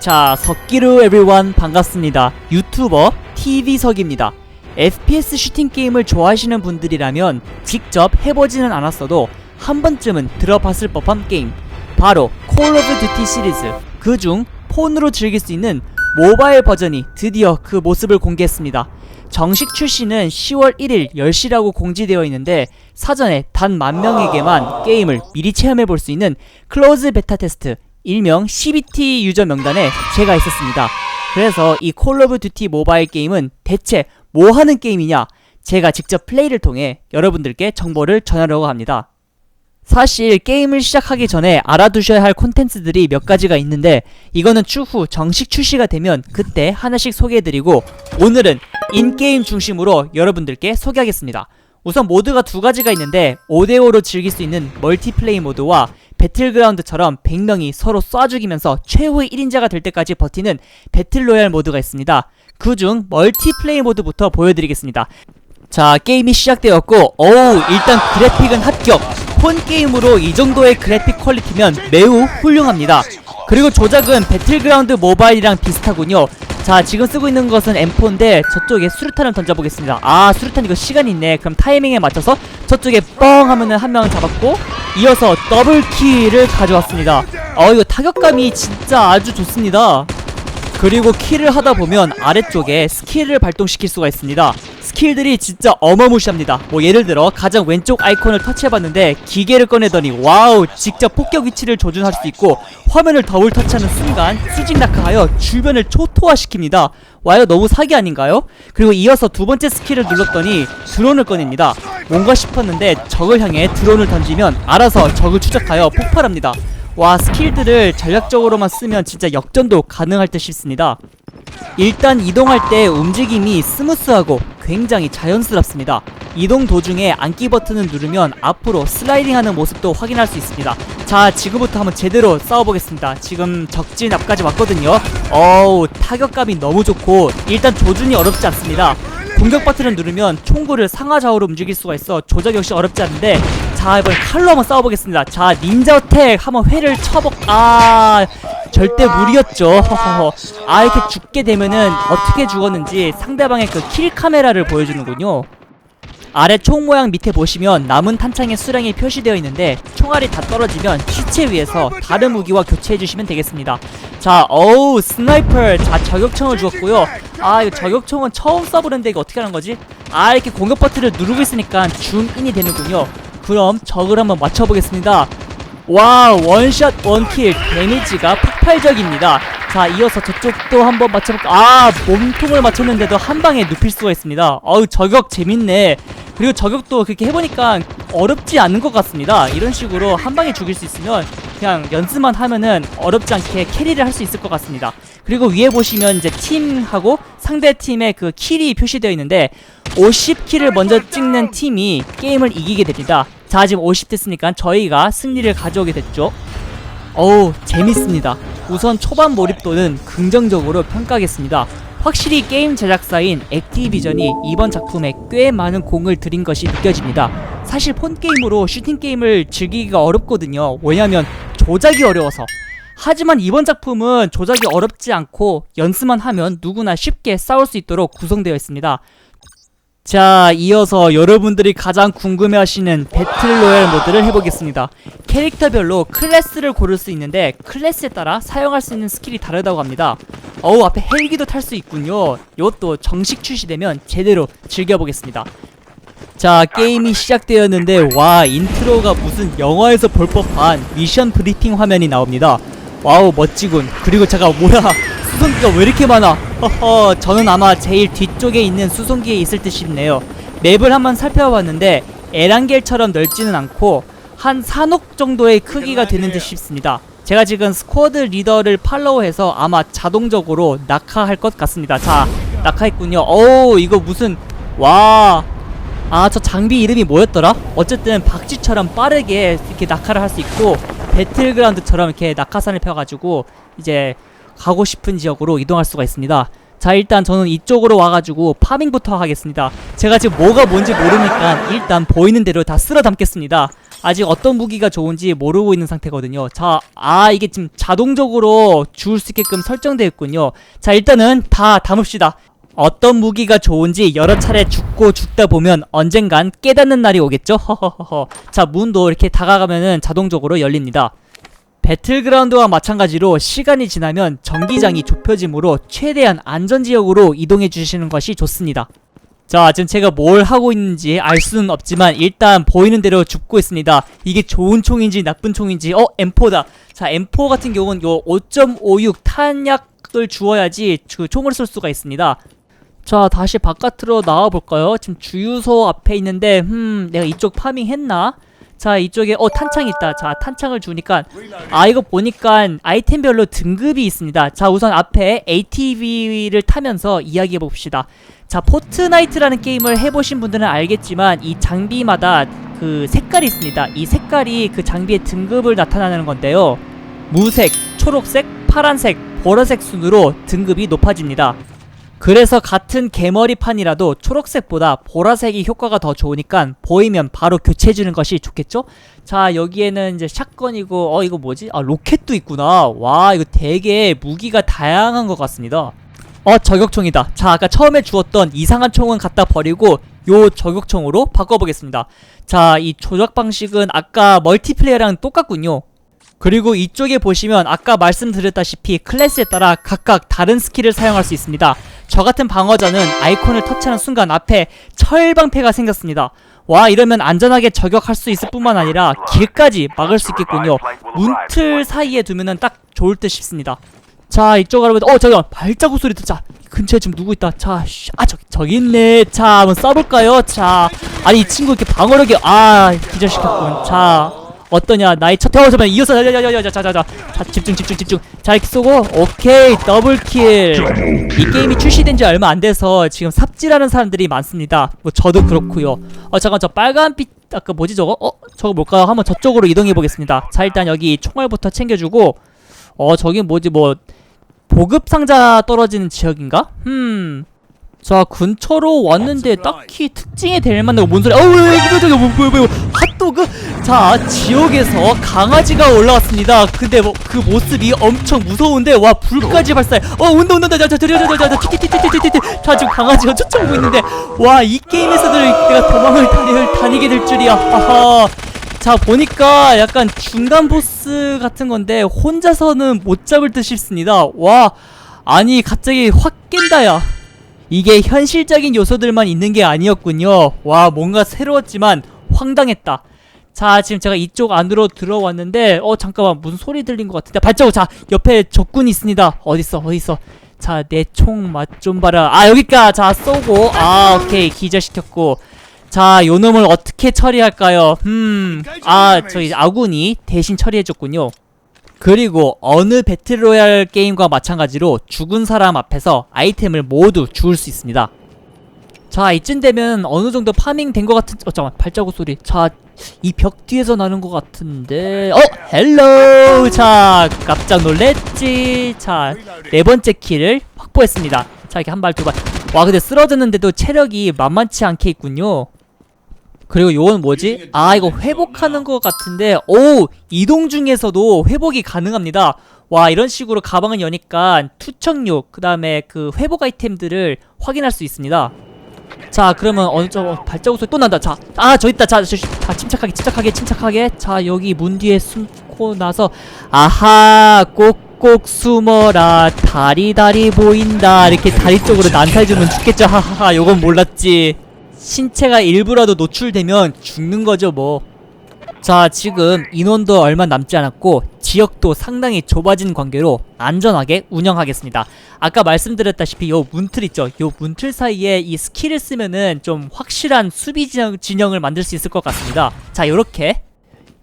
자, 석기루 에브리원 반갑습니다. 유튜버 TV석입니다. FPS 슈팅 게임을 좋아하시는 분들이라면 직접 해보지는 않았어도 한 번쯤은 들어봤을 법한 게임. 바로 콜 오브 듀티 시리즈. 그 중 폰으로 즐길 수 있는 모바일 버전이 드디어 그 모습을 공개했습니다. 정식 출시는 10월 1일 10시라고 공지되어 있는데 사전에 단 만 명에게만 게임을 미리 체험해 볼 수 있는 클로즈 베타 테스트 일명 CBT 유저 명단에 제가 있었습니다. 그래서 이 콜 오브 듀티 모바일 게임은 대체 뭐 하는 게임이냐? 제가 직접 플레이를 통해 여러분들께 정보를 전하려고 합니다. 사실 게임을 시작하기 전에 알아두셔야 할 콘텐츠들이 몇 가지가 있는데 이거는 추후 정식 출시가 되면 그때 하나씩 소개해드리고 오늘은 인게임 중심으로 여러분들께 소개하겠습니다. 우선 모드가 두 가지가 있는데 5대5로 즐길 수 있는 멀티플레이 모드와 배틀그라운드처럼 100명이 서로 쏴 죽이면서 최후의 1인자가 될 때까지 버티는 배틀로얄 모드가 있습니다. 그중 멀티플레이 모드부터 보여드리겠습니다. 자 게임이 시작되었고 어우 일단 그래픽은 합격. 폰 게임으로 이 정도의 그래픽 퀄리티면 매우 훌륭합니다. 그리고 조작은 배틀그라운드 모바일이랑 비슷하군요. 자 지금 쓰고 있는 것은 M4인데 저쪽에 수류탄을 던져보겠습니다. 아 수류탄 이거 시간이 있네. 그럼 타이밍에 맞춰서 저쪽에 뻥 하면은 한 명 잡았고 이어서 더블킬을 가져왔습니다 어 이거 타격감이 진짜 아주 좋습니다 그리고 킬을 하다 보면 아래쪽에 스킬을 발동시킬 수가 있습니다. 스킬들이 진짜 어마무시합니다. 뭐 예를 들어 가장 왼쪽 아이콘을 터치해봤는데 기계를 꺼내더니 와우 직접 폭격 위치를 조준할 수 있고 화면을 더블 터치하는 순간 수직 낙하하여 주변을 초토화시킵니다. 와요 너무 사기 아닌가요? 그리고 이어서 두 번째 스킬을 눌렀더니 드론을 꺼냅니다. 뭔가 싶었는데 적을 향해 드론을 던지면 알아서 적을 추적하여 폭발합니다. 와 스킬들을 전략적으로만 쓰면 진짜 역전도 가능할 듯 싶습니다. 일단 이동할 때 움직임이 스무스하고 굉장히 자연스럽습니다. 이동 도중에 안기 버튼을 누르면 앞으로 슬라이딩하는 모습도 확인할 수 있습니다. 자 지금부터 한번 제대로 싸워보겠습니다. 지금 적진 앞까지 왔거든요. 어우 타격감이 너무 좋고 일단 조준이 어렵지 않습니다. 공격 버튼을 누르면 총구를 상하좌우로 움직일 수가 있어 조작 역시 어렵지 않은데 자 이번 칼로 한번 싸워보겠습니다 자 닌자 어택 한번 회를 쳐보 아 절대 무리였죠 아 이렇게 죽게 되면은 어떻게 죽었는지 상대방의 그 킬 카메라를 보여주는군요 아래 총 모양 밑에 보시면 남은 탄창의 수량이 표시되어 있는데 총알이 다 떨어지면 시체 위에서 다른 무기와 교체해 주시면 되겠습니다. 자, 어우 스나이퍼, 자 저격총을 주었고요. 아 이거 저격총은 처음 써보는데 이거 어떻게 하는 거지? 아 이렇게 공격 버튼을 누르고 있으니까 줌인이 되는군요. 그럼 적을 한번 맞춰보겠습니다. 와 원샷 원킬 데미지가 폭발적입니다. 자 이어서 저쪽도 한번 맞춰볼까? 아 몸통을 맞췄는데도 한 방에 눕힐 수가 있습니다. 어우 저격 재밌네. 그리고 저격도 그렇게 해보니까 어렵지 않은 것 같습니다. 이런 식으로 한 방에 죽일 수 있으면 그냥 연습만 하면은 어렵지 않게 캐리를 할 수 있을 것 같습니다. 그리고 위에 보시면 이제 팀하고 상대 팀의 그 킬이 표시되어 있는데 50킬을 먼저 찍는 팀이 게임을 이기게 됩니다. 자 지금 50 됐으니까 저희가 승리를 가져오게 됐죠. 어우 재밌습니다. 우선 초반 몰입도는 긍정적으로 평가하겠습니다. 확실히 게임 제작사인 액티비전이 이번 작품에 꽤 많은 공을 들인 것이 느껴집니다. 사실 폰 게임으로 슈팅 게임을 즐기기가 어렵거든요. 왜냐면 조작이 어려워서. 하지만 이번 작품은 조작이 어렵지 않고 연습만 하면 누구나 쉽게 싸울 수 있도록 구성되어 있습니다. 자, 이어서 여러분들이 가장 궁금해하시는 배틀로얄 모드를 해보겠습니다. 캐릭터별로 클래스를 고를 수 있는데 클래스에 따라 사용할 수 있는 스킬이 다르다고 합니다. 어우, 앞에 헬기도 탈 수 있군요. 이것도 정식 출시되면 제대로 즐겨보겠습니다. 자, 게임이 시작되었는데 와, 인트로가 무슨 영화에서 볼 법한 미션 브리핑 화면이 나옵니다. 와우, 멋지군. 그리고 잠깐 뭐야? 수송기가 왜 이렇게 많아? 허허, 저는 아마 제일 뒤쪽에 있는 수송기에 있을 듯 싶네요. 맵을 한번 살펴봤는데 에란겔처럼 넓지는 않고 한 산옥 정도의 크기가 되는 듯 싶습니다. 제가 지금 스쿼드 리더를 팔로우해서 아마 자동적으로 낙하할 것 같습니다. 자, 낙하했군요. 어우, 이거 무슨 와. 아, 저 장비 이름이 뭐였더라? 어쨌든 박쥐처럼 빠르게 이렇게 낙하를 할 수 있고 배틀그라운드처럼 이렇게 낙하산을 펴가지고 이제 가고 싶은 지역으로 이동할 수가 있습니다. 자 일단 저는 이쪽으로 와가지고 파밍부터 하겠습니다. 제가 지금 뭐가 뭔지 모르니까 일단 보이는 대로 다 쓸어 담겠습니다. 아직 어떤 무기가 좋은지 모르고 있는 상태거든요. 자, 아 이게 지금 자동적으로 죽을 수 있게끔 설정되어 있군요. 자, 일단은 다 담읍시다. 어떤 무기가 좋은지 여러 차례 죽고 죽다 보면 언젠간 깨닫는 날이 오겠죠? 허허허허. 자, 문도 이렇게 다가가면은 자동적으로 열립니다. 배틀그라운드와 마찬가지로 시간이 지나면 전기장이 좁혀지므로 최대한 안전지역으로 이동해 주시는 것이 좋습니다. 자, 지금 제가 뭘 하고 있는지 알 수는 없지만 일단 보이는 대로 죽고 있습니다. 이게 좋은 총인지 나쁜 총인지 어, M4다. 자, M4 같은 경우는 요 5.56 탄약을 주어야지 그 총을 쏠 수가 있습니다. 자, 다시 바깥으로 나와 볼까요? 지금 주유소 앞에 있는데 음, 내가 이쪽 파밍 했나? 자, 이쪽에 어 탄창 있다. 자, 탄창을 주니까 아 이거 보니까 아이템별로 등급이 있습니다. 자, 우선 앞에 ATV를 타면서 이야기해 봅시다. 자, 포트나이트라는 게임을 해보신 분들은 알겠지만 이 장비마다 그 색깔이 있습니다. 이 색깔이 그 장비의 등급을 나타내는 건데요. 무색, 초록색, 파란색, 보라색 순으로 등급이 높아집니다. 그래서 같은 개머리판이라도 초록색보다 보라색이 효과가 더 좋으니까 보이면 바로 교체해주는 것이 좋겠죠? 자 여기에는 이제 샷건이고 어 이거 뭐지? 아 로켓도 있구나. 와 이거 되게 무기가 다양한 것 같습니다. 어 저격총이다. 자 아까 처음에 주었던 이상한 총은 갖다 버리고 요 저격총으로 바꿔보겠습니다. 자 이 조작 방식은 아까 멀티플레이어랑 똑같군요 그리고 이쪽에 보시면 아까 말씀드렸다시피 클래스에 따라 각각 다른 스킬을 사용할 수 있습니다. 저 같은 방어자는 아이콘을 터치하는 순간 앞에 철방패가 생겼습니다. 와 이러면 안전하게 저격할 수 있을 뿐만 아니라 길까지 막을 수 있겠군요. 문틀 사이에 두면은 딱 좋을 듯 싶습니다. 자 이쪽 알아보자. 어 잠깐 발자국 소리 듣자. 근처에 지금 누구 있다. 자, 씨, 아 저기 저기 있네. 자 한번 쏴볼까요? 자 아니 이 친구 이렇게 방어력이 아 기절시켰군. 자 어떠냐? 나의 첫 태워 잠깐 이어서 자자자자자자자. 자 집중 집중 집중. 자 이렇게 쏘고. 오케이. 더블킬. 이 게임이 출시된 지 얼마 안 돼서 지금 삽질하는 사람들이 많습니다. 뭐 저도 그렇고요. 어 잠깐 저 빨간빛 아까 뭐지 저거? 어? 저거 뭘까요 한번 저쪽으로 이동해 보겠습니다. 자 일단 여기 총알부터 챙겨주고. 어 저기 뭐지 뭐 보급 상자 떨어지는 지역인가? 음. 자 근처로 왔는데 딱히 특징이 될 만한 뭔 소리 어우 뭐야 뭐야 뭐야 핫도그? 자 지역에서 강아지가 올라왔습니다. 근데 뭐 그 모습이 엄청 무서운데 와 불까지 발사해. 어 온다 온다 자자 들여자자자 티티티티티티티. 자 지금 강아지가 쫓아오고 있는데 와 이 게임에서도 내가 도망을 다니, 다니게 될 줄이야. 하하. 자 보니까 약간 중간 보스 같은 건데 혼자서는 못 잡을 듯 싶습니다. 와 아니 갑자기 확 깬다 야 이게 현실적인 요소들만 있는 게 아니었군요. 와, 뭔가 새로웠지만 황당했다. 자, 지금 제가 이쪽 안으로 들어왔는데, 어, 잠깐만, 무슨 소리 들린 것 같은데. 발자국, 자, 옆에 적군이 있습니다. 어딨어, 어딨어. 자, 내 총 맛 좀 봐라. 아, 여기까. 자, 쏘고. 아, 오케이. 기절시켰고. 자, 요 놈을 어떻게 처리할까요? 음, 아, 저희 아군이 대신 처리해줬군요. 그리고 어느 배틀로얄 게임과 마찬가지로 죽은 사람 앞에서 아이템을 모두 주울 수 있습니다. 자 이쯤 되면 어느 정도 파밍 된 것 같은 어 잠깐 발자국 소리. 자 이 벽 뒤에서 나는 것 같은데. 어 헬로! 자 깜짝 놀랬지. 자 네 번째 킬을 확보했습니다. 자 이렇게 한 발 두 발. 와 근데 쓰러졌는데도 체력이 만만치 않게 있군요 그리고 요건 뭐지? 아 이거 회복하는 것 같은데 오 이동 중에서도 회복이 가능합니다. 와 이런 식으로 가방을 여니까 투척류 그 다음에 그 회복 아이템들을 확인할 수 있습니다. 자 그러면 어느 쪽 어, 발자국 소리 또 난다. 자아 저 있다. 자, 저, 자 침착하게 침착하게 침착하게. 자 여기 문 뒤에 숨고 나서 아하 꼭꼭 숨어라. 다리 다리 보인다. 이렇게 다리 쪽으로 난사해주면 죽겠죠. 하하하 요건 몰랐지 신체가 일부라도 노출되면 죽는 거죠 뭐. 자 지금 인원도 얼마 남지 않았고 지역도 상당히 좁아진 관계로 안전하게 운영하겠습니다. 아까 말씀드렸다시피 요 문틀 있죠. 요 문틀 사이에 이 스킬을 쓰면은 좀 확실한 수비 진영, 진영을 만들 수 있을 것 같습니다. 자 요렇게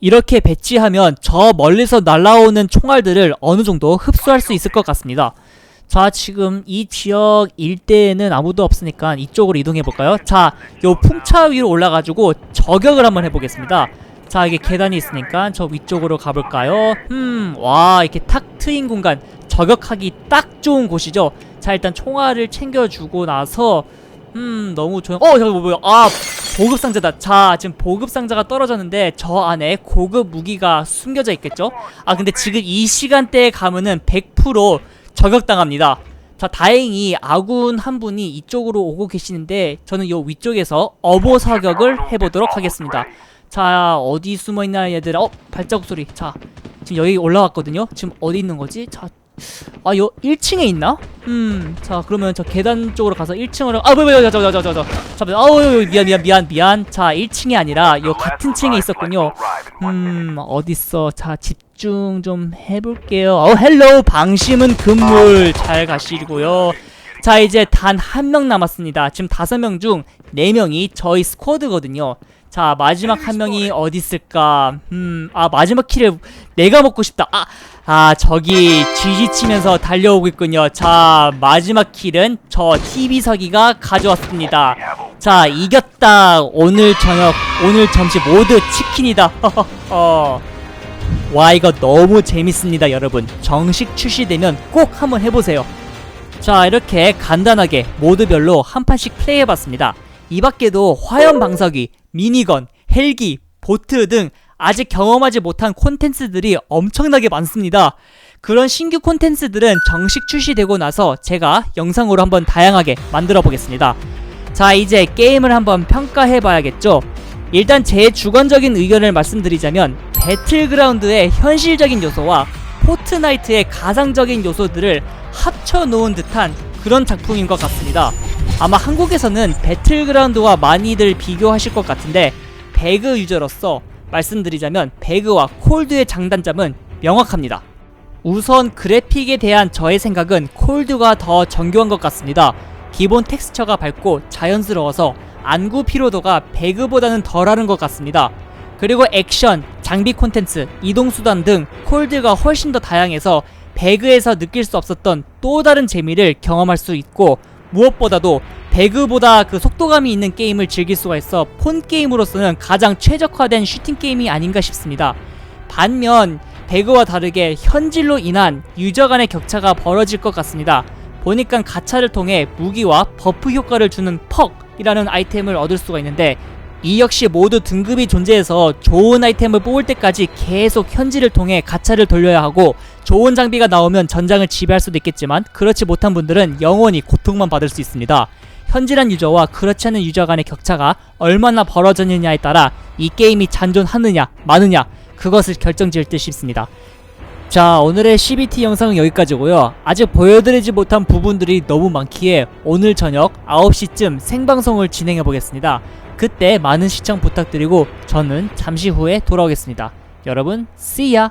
이렇게 배치하면 저 멀리서 날아오는 총알들을 어느 정도 흡수할 수 있을 것 같습니다. 자 지금 이 지역 일대에는 아무도 없으니까 이쪽으로 이동해 볼까요? 자요 풍차 위로 올라가지고 저격을 한번 해보겠습니다 자 이게 계단이 있으니까 저 위쪽으로 가볼까요? 음와 이렇게 탁 트인 공간 저격하기 딱 좋은 곳이죠 자 일단 총알을 챙겨주고 나서 음 너무 좋은 어 저거 뭐야 아 보급 상자다. 자, 지금 보급 상자가 떨어졌는데 저 안에 고급 무기가 숨겨져 있겠죠? 아, 근데 지금 이 시간대에 가면은 100% 저격당합니다. 자, 다행히 아군 한 분이 이쪽으로 오고 계시는데 저는 요 위쪽에서 어보 사격을 해보도록 하겠습니다. 자, 어디 숨어 있나 얘들아? 어, 발자국 소리. 자, 지금 여기 올라왔거든요. 지금 어디 있는 거지? 자, 아, 요 1층에 있나? 음, 자, 그러면 저 계단 쪽으로 가서 1층으로 아, 뭐야, 뭐야, 저, 저, 저, 저, 저, 잠깐, 아우, 미안, 미안, 미안, 미안. 자, 1층이 아니라 요 같은 층에 있었군요. 음, 어딨어? 자, 집 중 좀 해볼게요. 어, 헬로우, 방심은 금물. 잘 가시고요. 자, 이제 단 한 명 남았습니다. 지금 다섯 명 중 네 명이 저희 스쿼드거든요. 자, 마지막 한 명이 어디 있을까? 음, 아, 마지막 키를 내가 먹고 싶다. 아, 아, 저기 쥐지치면서 달려오고 있군요. 자, 마지막 킬은 저 TV석이가 가져왔습니다. 자, 이겼다. 오늘 저녁, 오늘 점심 모두 치킨이다. 어. 와, 이거 너무 재밌습니다, 여러분. 정식 출시되면 꼭 한번 해보세요. 자, 이렇게 간단하게 모드별로 한 판씩 플레이해봤습니다. 이 밖에도 화염 방사기, 미니건, 헬기, 보트 등 아직 경험하지 못한 콘텐츠들이 엄청나게 많습니다. 그런 신규 콘텐츠들은 정식 출시되고 나서 제가 영상으로 한번 다양하게 만들어 보겠습니다. 자, 이제 게임을 한번 평가해 봐야겠죠? 일단 제 주관적인 의견을 말씀드리자면 배틀그라운드의 현실적인 요소와 포트나이트의 가상적인 요소들을 합쳐 놓은 듯한 그런 작품인 것 같습니다. 아마 한국에서는 배틀그라운드와 많이들 비교하실 것 같은데 배그 유저로서 말씀드리자면 배그와 콜드의 장단점은 명확합니다. 우선 그래픽에 대한 저의 생각은 콜드가 더 정교한 것 같습니다. 기본 텍스처가 밝고 자연스러워서 안구 피로도가 배그보다는 덜하는 것 같습니다. 그리고 액션, 장비 콘텐츠, 이동수단 등 콜드가 훨씬 더 다양해서 배그에서 느낄 수 없었던 또 다른 재미를 경험할 수 있고 무엇보다도 배그보다 그 속도감이 있는 게임을 즐길 수가 있어 폰 게임으로서는 가장 최적화된 슈팅 게임이 아닌가 싶습니다. 반면 배그와 다르게 현질로 인한 유저 간의 격차가 벌어질 것 같습니다. 보니까 가차를 통해 무기와 버프 효과를 주는 퍽이라는 아이템을 얻을 수가 있는데 이 역시 모두 등급이 존재해서 좋은 아이템을 뽑을 때까지 계속 현질을 통해 가차를 돌려야 하고 좋은 장비가 나오면 전장을 지배할 수도 있겠지만 그렇지 못한 분들은 영원히 고통만 받을 수 있습니다. 현질한 유저와 그렇지 않은 유저 간의 격차가 얼마나 벌어졌느냐에 따라 이 게임이 잔존하느냐 마느냐 그것을 결정지을 듯 싶습니다. 자 오늘의 CBT 영상은 여기까지고요. 아직 보여드리지 못한 부분들이 너무 많기에 오늘 저녁 9시쯤 생방송을 진행해 보겠습니다. 그때 많은 시청 부탁드리고 저는 잠시 후에 돌아오겠습니다. 여러분 see ya